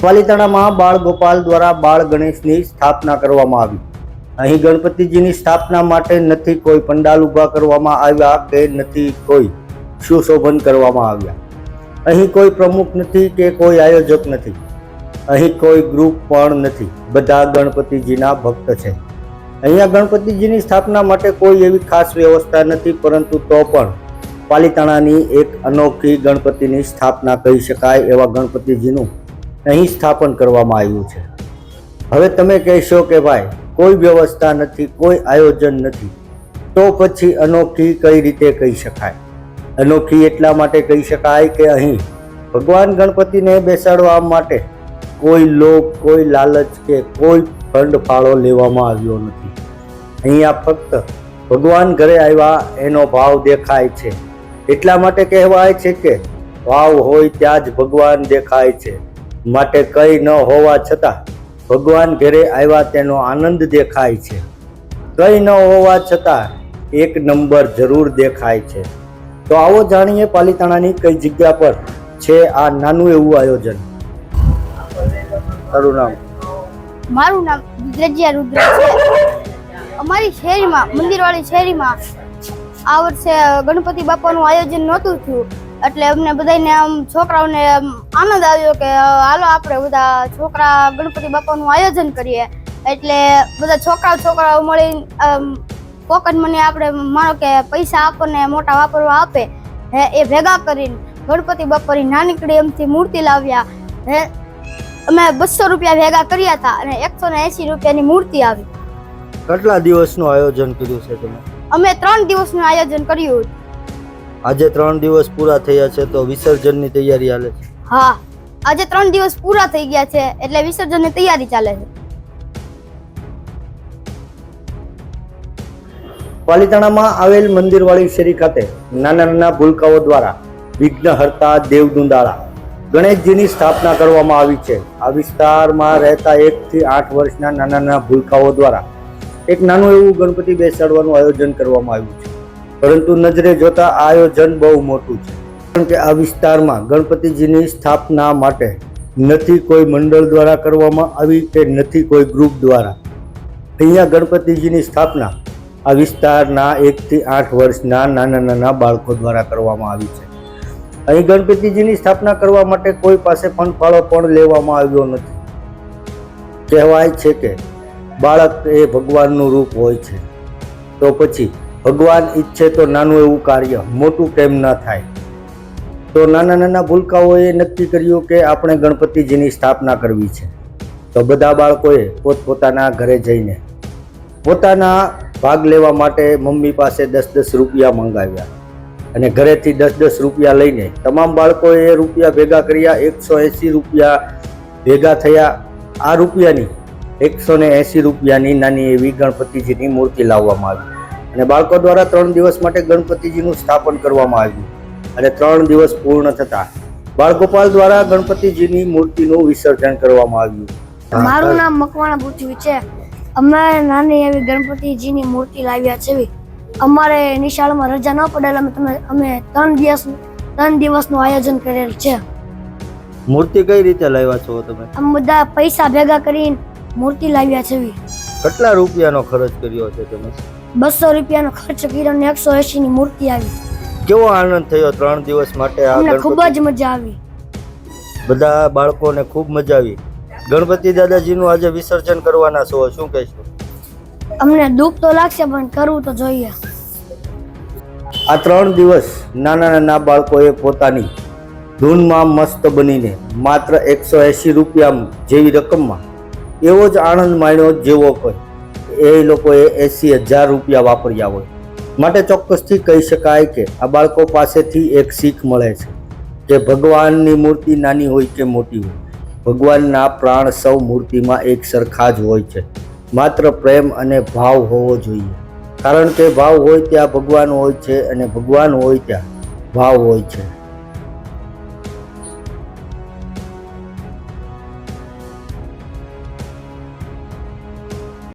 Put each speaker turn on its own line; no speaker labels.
પાલિતાણામાં બાળ ગોપાલ દ્વારા બાળ ગણેશની સ્થાપના કરવામાં આવી. અહીં ગણપતિજીની સ્થાપના માટે નથી કોઈ પંડાલ ઊભા કરવામાં આવ્યા કે નથી કોઈ સુશોભન કરવામાં આવ્યા. અહીં કોઈ પ્રમુખ નથી કે કોઈ આયોજક નથી. અહીં કોઈ ગ્રુપ પણ નથી. બધા ગણપતિજીના ભક્ત છે. અહીંયા ગણપતિજીની સ્થાપના માટે કોઈ એવી ખાસ વ્યવસ્થા નથી, પરંતુ તો પણ પાલિતાણાની એક અનોખી ગણપતિની સ્થાપના કહી શકાય એવા ગણપતિજીનું અહીં સ્થાપન કરવામાં આવ્યું છે. હવે તમે કહેશો કે ભાઈ, કોઈ વ્યવસ્થા નથી, કોઈ આયોજન નથી, તો પછી અનોખી કઈ રીતે કહી શકાય? અનોખી એટલા માટે કહી શકાય કે અહીં ભગવાન ગણપતિને બેસાડવા માટે કોઈ લોભ, કોઈ લાલચ કે કોઈ ફંડ ફાળો લેવામાં આવ્યો નથી. અહીંયા ફક્ત ભગવાન ઘરે આવ્યા એનો ભાવ દેખાય છે. એટલા માટે કહેવાય છે કે ભાવ હોય ત્યાં જ ભગવાન દેખાય છે. માટે કંઈ ન હોવા છતાં ભગવાન ઘરે આવ્યા તેનો આનંદ દેખાય છે. કંઈ ન હોવા છતાં એક નંબર જરૂર દેખાય છે. તો આવો જાણીએ પાલિતાણાની કઈ જગ્યા પર છે આ નાનું એવું આયોજન. તારું નામ?
મારું નામ વિદ્રજ્યા રુદ્ર છે. અમારી શેરીમાં મંદિરવાળી શેરીમાં આ વર્ષે ગણપતિ બાપાનું આયોજન નહોતું થયું. એટલે અમને બધાને આમ છોકરાઓને આનંદ આવ્યો કે હાલો આપણે બધા છોકરા ગણપતિ બાપાનું આયોજન કરીએ. એટલે બધા છોકરાઓ છોકરાઓ મળી પોકેટ મની આપણે માનો કે પૈસા આપણને મોટા વાપરવા આપે હે એ ભેગા કરીને ગણપતિ બાપાની નાનકડી એમથી મૂર્તિ લાવ્યા હે. અમે બસો રૂપિયા ભેગા કર્યા હતા અને એકસો ને એસી રૂપિયાની મૂર્તિ આવી.
કેટલા દિવસનું આયોજન કર્યું છે તમે?
અમે ત્રણ દિવસનું આયોજન કર્યું.
આજે ત્રણ દિવસ પૂરા થયા છે તો વિસર્જનની તૈયારી હાલે છે.
હા આજે ત્રણ દિવસ પૂરા થઈ ગયા છે એટલે વિસર્જનની તૈયારી ચાલે છે.
પાલીતાણામાં આવેલ મંદિરવાળી શેરી ખાતે નાના નાના ભૂલકાઓ દ્વારા વિઘ્નહર્તા દેવદુંદાળા ગણેશજીની સ્થાપના કરવામાં આવી છે. આ વિસ્તારમાં રહેતા એક થી આઠ વર્ષના નાના નાના ભૂલકાઓ દ્વારા એક નાનું એવું ગણપતિ બેસાડવાનું આયોજન કરવામાં આવ્યું છે. પરંતુ નજરે જોતા આયોજન બહુ મોટું છે. કારણ કે આ વિસ્તારમાં ગણપતિજીની સ્થાપના માટે નથી કોઈ મંડળ દ્વારા કરવામાં આવી કે નથી કોઈ ગ્રુપ દ્વારા. અહીંયા ગણપતિજીની સ્થાપના આ વિસ્તારના એકથી આઠ વર્ષના નાના નાના બાળકો દ્વારા કરવામાં આવી છે. અહીં ગણપતિજીની સ્થાપના કરવા માટે કોઈ પાસે પણ ફાળો પણ લેવામાં આવ્યો નથી. કહેવાય છે કે બાળક એ ભગવાનનું રૂપ હોય છે. તો પછી ભગવાન ઈચ્છે તો નાનું એવું કાર્ય, મોટું કેમ ન થાય? તો નાના નાના ભૂલકાઓએ નક્કી કર્યું કે આપણે ગણપતિજીની સ્થાપના કરવી છે. તો બધા બાળકોએ પોતપોતાના ઘરે જઈને પોતાના ભાગ લેવા માટે મમ્મી પાસે દસ દસ રૂપિયા મંગાવ્યા. અને ઘરેથી દસ દસ રૂપિયા લઈને તમામ બાળકોએ રૂપિયા ભેગા કર્યા, એકસો એંસી રૂપિયા ભેગા થયા. આ રૂપિયાની એકસો ને એંસી રૂપિયાની નાની એવી ગણપતિજીની મૂર્તિ લાવવામાં આવી. અને બાળકો દ્વારા ત્રણ દિવસ માટે ગણપતિજીનું સ્થાપન કરવામાં આવ્યું અને ત્રણ દિવસ પૂર્ણ થતાં બાળગોપાલ દ્વારા ગણપતિજીની મૂર્તિનું વિસર્જન કરવામાં આવ્યું.
મારું નામ મકવાણા પૃથ્વી છે. અમે નાની એવી ગણપતિજીની મૂર્તિ લાવ્યા છે અમારે નિશાળમાં રજા ન પડેલ અમે તમે અમે ત્રણ દિવસ ત્રણ દિવસનું આયોજન કરેલ છે.
મૂર્તિ કઈ રીતે લાવ્યા છો તમે?
અમે બધા પૈસા ભેગા કરીને મૂર્તિ લાવ્યા છે
કેટલા રૂપિયાનો ખર્ચ કર્યો છે તમે?
બસો રૂપિયાનો ખર્ચ કર્યો ને એકસો એસી ની મૂર્તિ આવી.
કેવો આનંદ થયો ત્રણ દિવસ માટે
અમને ખૂબ જ મજા આવી.
બધા બાળકોને ખૂબ મજા આવી. ગણપતિ દાદાજીનું આજે વિસર્જન કરવાના છો શું કહેશો?
અમને દુઃખ તો લાગશે પણ કરવું તો જોઈએ.
આ ત્રણ દિવસ નાના નાના બાળકોએ પોતાની ધૂનમાં મસ્ત બનીને માત્ર એકસો એંસી રૂપિયા જેવી રકમમાં એવો જ આનંદ માણ્યો જેવો કોઈ. એ લોકોએ એંસી હજાર રૂપિયા વાપર્યા હોય. માટે ચોક્કસથી કહી શકાય કે આ બાળકો પાસેથી એક શીખ મળે છે કે ભગવાનની મૂર્તિ નાની હોય કે મોટી હોય. ભગવાનના પ્રાણ સૌ મૂર્તિમાં એક સરખા જ હોય છે. માત્ર પ્રેમ અને ભાવ હોવો જોઈએ. કારણ કે ભાવ હોય ત્યાં ભગવાન હોય છે અને ભગવાન હોય ત્યાં ભાવ હોય છે.